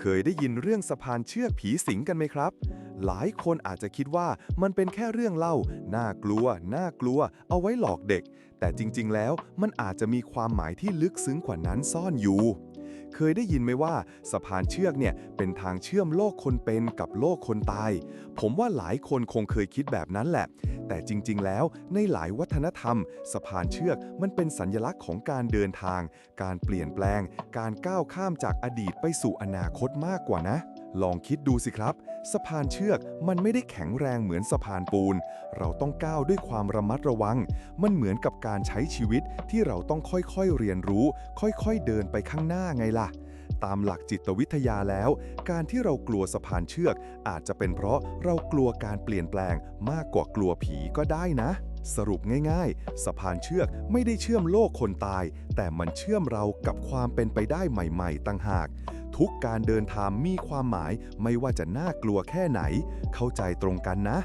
เคยได้ยินเรื่องสะพานเชือกผีสิงกันไหมครับ หลายคนอาจจะคิดว่ามันเป็นแค่เรื่องเล่า น่ากลัว น่ากลัว เอาไว้หลอกเด็ก แต่จริงๆ แล้วมันอาจจะมีความหมายที่ลึกซึ้งกว่านั้นซ่อนอยู่ เคยได้ยินไหมว่าสะพานเชือกเนี่ยเป็นทางเชื่อมโลกคนเป็นกับโลกคนตาย ผมว่าหลายคนคงเคยคิดแบบนั้นแหละ แต่จริง ๆ แล้วในหลายวัฒนธรรม สะพานเชือกมันเป็นสัญลักษณ์ของการเดินทาง การเปลี่ยนแปลง การก้าวข้ามจากอดีตไปสู่อนาคตมากกว่านะ ลองคิดดูสิครับ สะพานเชือกมันไม่ได้แข็งแรงเหมือนสะพานปูน เราต้องก้าวด้วยความระมัดระวัง มันเหมือนกับการใช้ชีวิตที่เราต้องค่อยๆเรียนรู้ ค่อยๆเดินไปข้างหน้าไงล่ะ ตามหลักจิตวิทยาแล้ว การที่เรากลัวสะพานเชือก อาจจะเป็นเพราะเรากลัวการเปลี่ยนแปลงมากกว่ากลัวผีก็ได้นะสรุปง่ายๆ สะพานเชือกไม่ได้เชื่อมโลกคนตาย แต่มันเชื่อมเรากับความเป็นไปได้ใหม่ ๆ ต่างหาก ทุกการเดินทางมีความหมายไม่ว่าจะน่ากลัวแค่ไหน เข้าใจตรงกันนะ